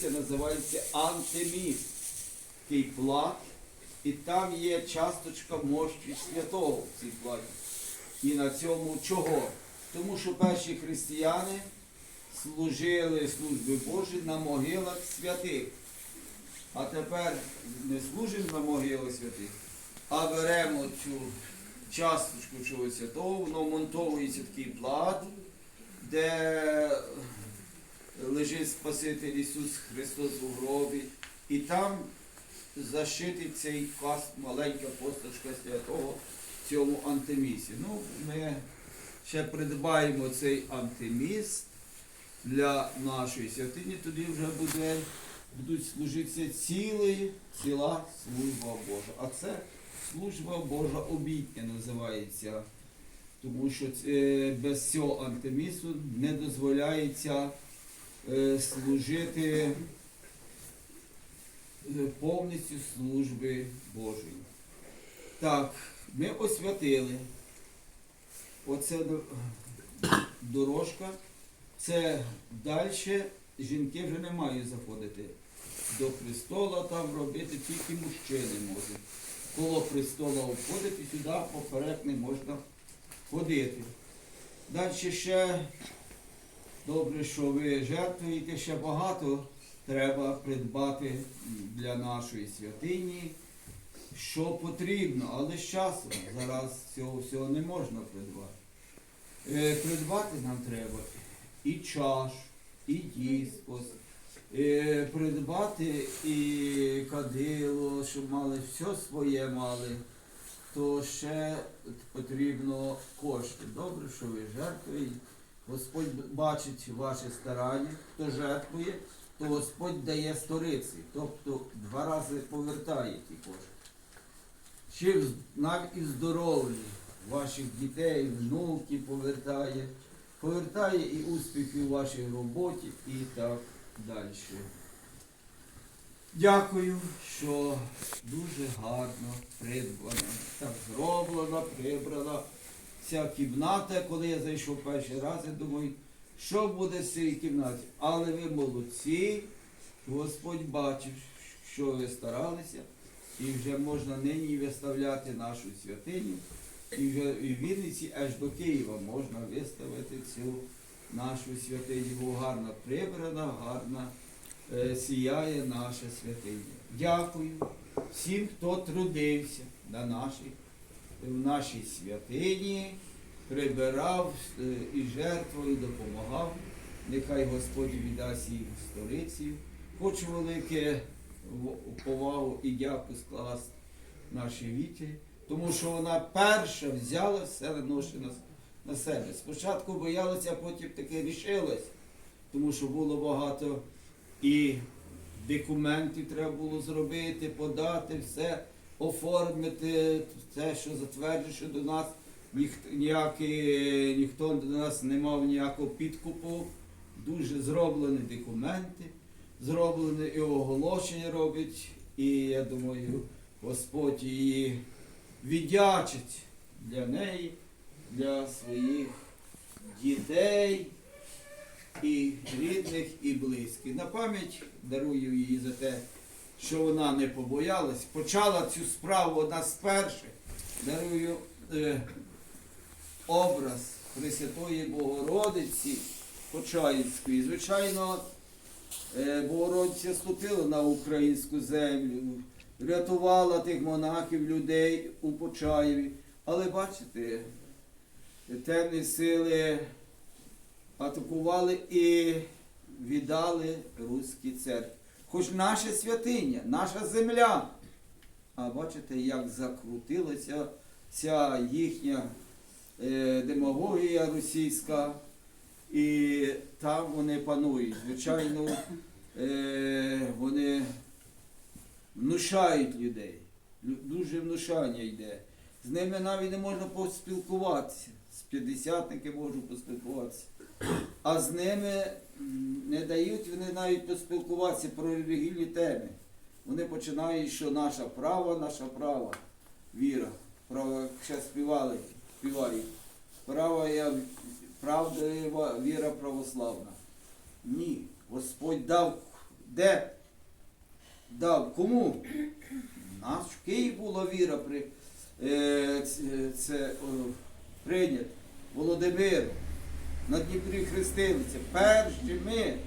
Це називається антиміс. Такий плат. І там є часточка мощі святого в цій платі. І на цьому чого? Тому що перші християни служили служби Божі на могилах святих. А тепер не служимо на могилах святих, а беремо цю часточку чогось святого, воно монтовується такий плат, де лежить Спаситель Ісус Христос у гробі, і там зашитий цей каст, маленька постачка святого в цьому антимісі. Ну, ми ще придбаємо цей антиміс для нашої святині, тоді вже буде, будуть служитися цілий, ціла служба Божа. А це служба Божа обітня називається. Тому що без цього антимісу не дозволяється е, служити е, повністю служби Божої. Так, ми освятили. Оце дорожка. Це далі жінки вже не мають заходити до престола, там робити тільки мужчини можуть. Коло престола обходити, сюди поперек не можна ходити. Далі ще добре, що ви жертвуєте, ще багато треба придбати для нашої святині, що потрібно, але з часом зараз цього всього не можна придбати. Е, Придбати нам треба і чаш, і діскос, е, придбати і кадило, щоб мали все своє мали, то ще потрібно кошти. Добре, що ви жертвуєте. Господь бачить ваше старання, хто жертвує, то Господь дає сториці, тобто два рази повертає ті кошти. Чи навіть і здоров'я ваших дітей, внуків повертає, повертає і успіхи в вашій роботі і так далі. Дякую, що дуже гарно придбана, так зроблена, прибрана ця кімната. Коли я зайшов перший раз, я думаю, що буде з цієї кімнаті. Але ви молодці, Господь бачив, що ви старалися, і вже можна нині виставляти нашу святиню. І вже в Вінниці аж до Києва можна виставити цю нашу святиню. Бо гарно прибрана, гарна е, сіяє наша святиня. Дякую всім, хто трудився на нашій, в нашій святині, прибирав е, і жертвою допомагав. Нехай Господь віддасть їм сторицію. Хочу велике повагу і дяку скласти нашій віті, тому що вона перша взяла все ноші на себе. Спочатку боялася, а потім таки рішилась, тому що було багато і документів треба було зробити, подати, все, оформити, все, що затверджує, що до нас ніх, ніякий, ніхто до нас не мав ніякого підкупу. Дуже зроблені документи, зроблені і оголошення робить. І я думаю, Господь її віддячить для неї, для своїх дітей і рідних, і близьких. На пам'ять дарую їй за те, що вона не побоялась. Почала цю справу одна з перших. Дарую е, образ Пресвятої Богородиці Почаївської. Звичайно, е, Богородиця ступила на українську землю, рятувала тих монахів, людей у Почаєві. Але бачите, темні сили атакували і віддали руській церкві. Хоч наша святиня, наша земля. А бачите, як закрутилася ця їхня е, демагогія російська, і там вони панують. Звичайно, е, вони внушають людей. Дуже внушання йде. З ними навіть не можна поспілкуватися. З п'ятдесятники можу поспілкуватися. А з ними не дають вони навіть поспілкуватися про релігійні теми. Вони починають, що наша права, наша права, віра. Право, ще співали, співають. Права я правдива віра православна. Ні. Господь дав де дав кому? У нас в Києві була віра при, е, це, це о. Володимир, на Дніпрі хрестилися. Перші ми.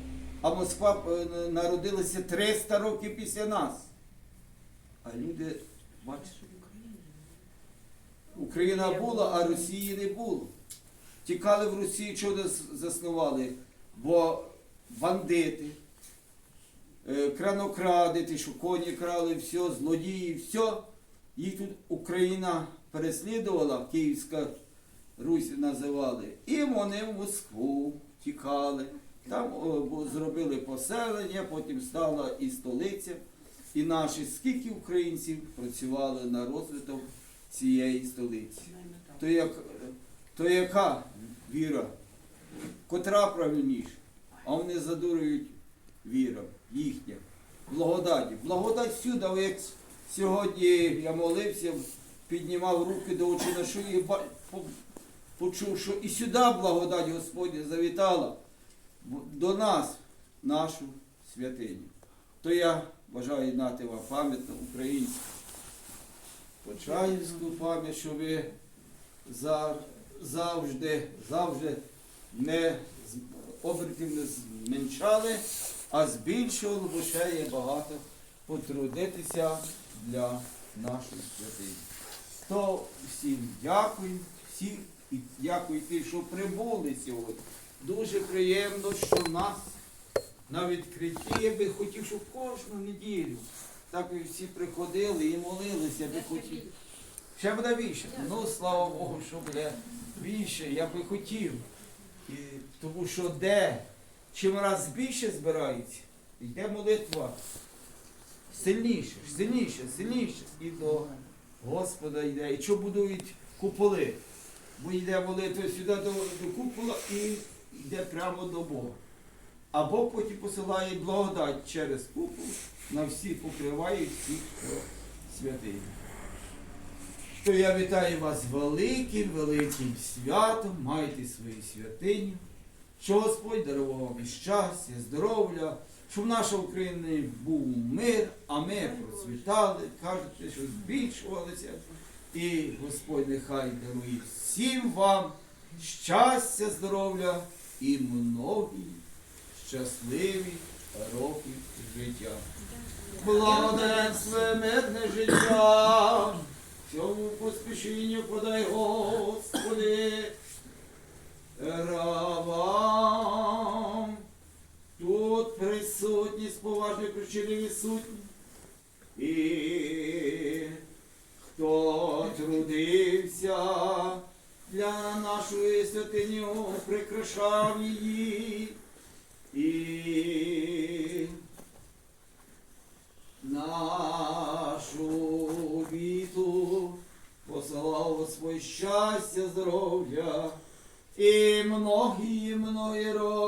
А Москва е, народилася 300 років після нас. А люди, бачите, Україна була, а Росії не було. Тікали в Росію, чого заснували? Бо бандити, е, кранокради, що коні крали, все, злодії, все. Їх тут Україна переслідувала, Київська Русь називали. І вони в Москву тікали. Там зробили поселення, потім стала і столиця. І наші скільки українців працювали на розвиток цієї столиці. То, як, то яка віра? Котра правильніша? А вони задурюють віра їхня. Благодаті. Благодать всюди, ви як сьогодні я молився, піднімав руки до очі на ба- по- почув, що і сюди благодать Господня завітала до нас, нашу святиню. То я бажаю дати вам пам'ятну українську Почаївську пам'ять, що ви завжди, завжди не обертів не зменшали, а збільшували, бо ще є багато потрудитися для нашої святині. То всім дякую, всім і дякую тим, що прибули сьогодні. Дуже приємно, що нас на відкритті я би хотів, щоб кожну неділю так і всі приходили і молилися, би хотів. Ще буде більше. Ну, слава Богу, що буде більше, я би хотів. І, тому що де чим раз більше збирається, йде молитва сильніше, сильніше, сильніше. І до Господа йде. І що будують куполи? Бо йде молитва сюди до, до купола і йде прямо до Бога. А Бог потім посилає благодать через купол на всіх покриває всіх, хто святий. То я вітаю вас великим, великим святом, майте свої святині, що Господь дарував вам і щастя, здоров'я, щоб наша Україна був мир, а ми процвітали, кажете, що збільшувалися. І Господь нехай дарує всім вам щастя, здоров'я і многі щасливі роки життя. Благоденстве мирне життя, цьому поспішінню подай, Господи, рабам. Тут присутні з поважної причини відсутні. І хто трудився для нашої святині, прикрашав її. І нашу віту посилав Господь щастя, здоров'я і многі, многі життя.